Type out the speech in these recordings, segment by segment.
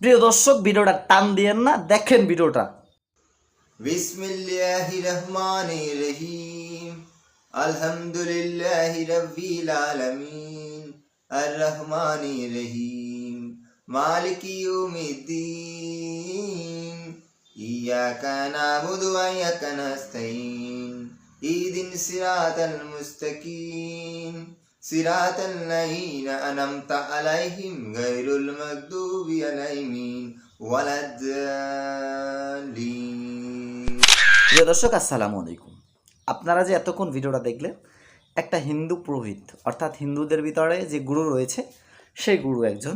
প্রিয় দর্শক, ভিডিওটা টান দিয়েন না, দেখেন ভিডিওটা। বিসমিল্লাহির রহমানির রহিম, আলহামদুলিল্লাহি রাব্বিল আলামিন আর রহমানির রহিম, মালিকি ইয়াউমিদ্দিন, ইয়াকা নাবুদু ওয়া ইয়াকা নাস্তাইন ইহদিন সিরাতাল মুস্তাকিম। صراط الذين أنعمت عليهم غير المغضوب عليهم ولا الضالين প্রিয় দর্শক আসসালামু আলাইকুম আপনারা যে এতক্ষণ ভিডিওটা দেখলেন একটা হিন্দু পুরোহিত অর্থাৎ হিন্দুদের ভিতরে যে গুরু রয়েছে সেই গুরু একজন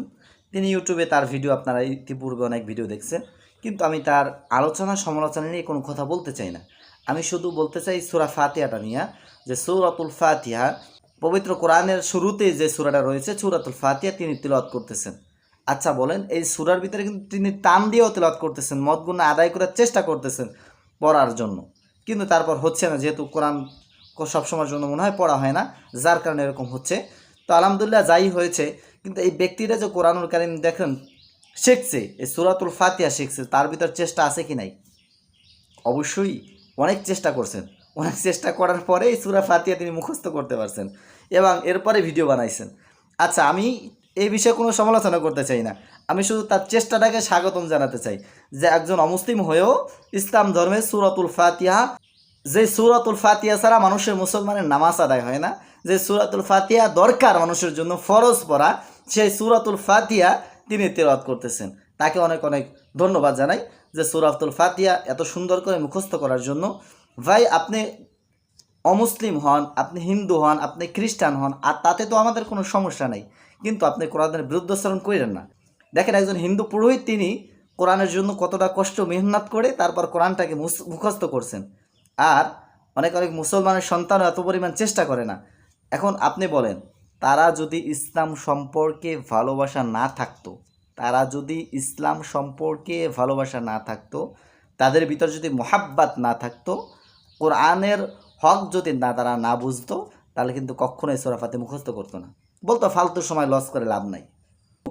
তিনি ইউটিউবে তার ভিডিও আপনারা ইতিপূর্বে অনেক ভিডিও দেখছেন কিন্তু আমি তার আলোচনা সমালোচনা নিয়ে কোনো কথা বলতে চাই না আমি শুধু বলতে চাই সুরা ফাতিহাটা নিয়ে যে সৌরাতুল ফাতিহা পবিত্র কোরআনের শুরুতে যে সুরাটা রয়েছে, সুরাতুল ফাতিয়া তিনি তিলওয়াত করতেছেন। আচ্ছা বলেন, এই সুরার ভিতরে কিন্তু তিনি টান দিয়েও তেলাওয়াত করতেছেন মদগুণ আদায় করার চেষ্টা করতেছেন পড়ার জন্য। কিন্তু তারপর হচ্ছে না, যেহেতু কোরআন সবসময়ের জন্য মনে হয় পড়া হয় না, যার কারণে এরকম হচ্ছে। তো আলহামদুলিল্লাহ যাই হয়েছে, কিন্তু এই ব্যক্তিটা যে কোরআনুল কারিম দেখেন, শিখছে, এই সুরাতুল ফাতিয়া শিখছে, তার ভিতর চেষ্টা আছে কি নাই? অবশ্যই অনেক চেষ্টা করছেন। অনেক চেষ্টা করার পরে এই সুরা ফাতিয়া তিনি মুখস্থ করতে পারছেন এবং এরপরে ভিডিও বানাইছেন। আচ্ছা আমি এই বিষয়ে কোনো সমালোচনা করতে চাই না। আমি শুধু তার চেষ্টাটাকে স্বাগতম জানাতে চাই যে একজন অমুসলিম হয়েও ইসলাম ধর্মের সুরাতুল ফাতিহা, যে সুরাতুল ফাতিয়া ছাড়া মানুষের মুসলমানের নামাজ আদায় হয় না, যে সুরাতুল ফাতিহা দরকার মানুষের জন্য ফরজ পড়া, সেই সুরাতুল ফাতিয়া তিনি তেলাওয়াত করতেছেন। তাকে অনেক অনেক ধন্যবাদ জানাই যে সুরাতুল ফাতিয়া এত সুন্দর করে মুখস্থ করার জন্য ভাই, আপনি অমুসলিম হন, আপনি হিন্দু হন, আপনি খ্রিস্টান হন, আর তাতে তো আমাদের কোনো সমস্যা নেই। কিন্তু আপনি কোরআনের বিরুদ্ধাচরণ করেন না। দেখেন, একজন হিন্দু পুরোহিত, তিনি কোরআনের জন্য কতটা কষ্ট, মেহনত করে, তারপর কোরআনটাকে মুখস্থ করছেন। আর অনেক অনেক মুসলমানের সন্তানও এত পরিমাণ চেষ্টা করে না। এখন আপনি বলেন, তারা যদি ইসলাম সম্পর্কে ভালোবাসা না থাকতো, তারা যদি ইসলাম সম্পর্কে ভালোবাসা না থাকতো, তাদের ভিতর যদি মোহাব্বাত না থাকতো কোরআনের হক যদি না তারা না বুঝতো, তাহলে কিন্তু কখনোই সোরা ফাতে মুখস্থ করতো না। বলতো, ফালতু সময় লস করে লাভ নাই।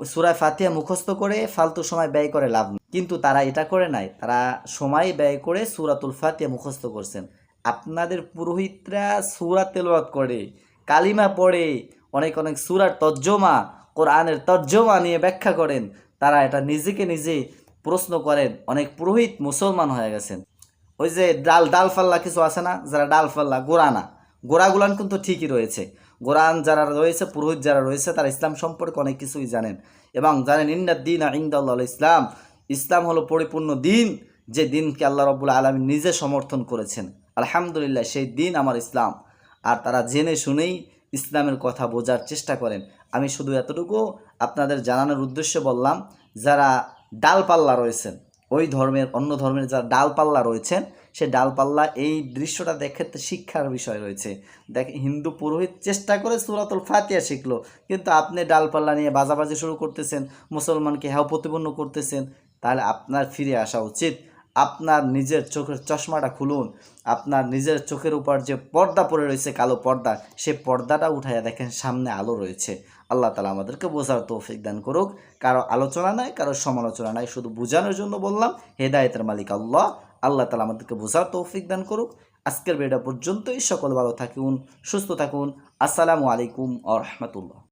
সুরায় ফাতিহা মুখস্থ করে ফালতু সময় ব্যয় করে লাভ নেই। কিন্তু তারা এটা করে নাই, তারা সময় ব্যয় করে সুরাতুল ফাতিহা মুখস্থ করছেন। আপনাদের পুরোহিতরা সুরা তেলাওয়াত করে, কালিমা পড়ে, অনেক অনেক সুরার তর্জমা, কোরআনের তর্জমা নিয়ে ব্যাখ্যা করেন। তারা এটা নিজেকে নিজে প্রশ্ন করেন। অনেক পুরোহিত মুসলমান হয়ে গেছেন। ওই যে ডাল ডাল ফাল্লা কিছু আছে না? যারা ডাল ফাল্লা গোড়ানা গোড়াগুলান কিন্তু ঠিকই রয়েছে। গোরান যারা রয়েছে, পুরোহিত যারা রয়েছে, তারা ইসলাম সম্পর্কে অনেক কিছুই জানেন। এবং জানেন ইন্দার দিন ইন্দাল্লাহ ইসলাম। ইসলাম হলো পরিপূর্ণ দিন যে দিনকে আল্লাহ রব্বুল আলমী নিজে সমর্থন করেছেন। আলহামদুলিল্লাহ, সেই দিন আমার ইসলাম। আর তারা জেনে শুনেই ইসলামের কথা বোঝার চেষ্টা করেন। আমি শুধু এতটুকু আপনাদের জানানোর উদ্দেশ্যে বললাম, যারা ডালপাল্লা রয়েছেন ওই ধর্মের, অন্য ধর্মের যারা ডালপাল্লা রয়েছেন, সে ডালপাল্লা এই দৃশ্যটা দেখে শিক্ষার বিষয় রয়েছে। দেখ, হিন্দু পুরোহিত চেষ্টা করে সুরাতুল ফাতিয়া শিখলো, কিন্তু আপনি ডালপাল্লা নিয়ে বাজাবাজি শুরু করতেছেন, মুসলমানকে হ্যাও প্রতিপন্ন করতেছেন, তাহলে আপনার ফিরে আসা উচিত। আপনার নিজের চোখের চশমাটা খুলুন, আপনার নিজের চোখের উপর যে পর্দা পড়ে রয়েছে কালো পর্দা, সে পর্দাটা উঠাইয়া দেখেন সামনে আলো রয়েছে। আল্লাহ তালা আমাদেরকে বোঝার তৌফিক দান করুক। কারও আলোচনা নাই, কারও সমালোচনা নাই, শুধু বোঝানোর জন্য বললাম, হেদায়তের মালিক আল্লাহ আল্লাহ তালা আমাদেরকে বোঝার তৌফিক দান করুক। আজকের ভিডিও পর্যন্তই, সকল ভালো থাকুন, সুস্থ থাকুন। আসসালামু আলাইকুম আ রহমতুল্লাহ।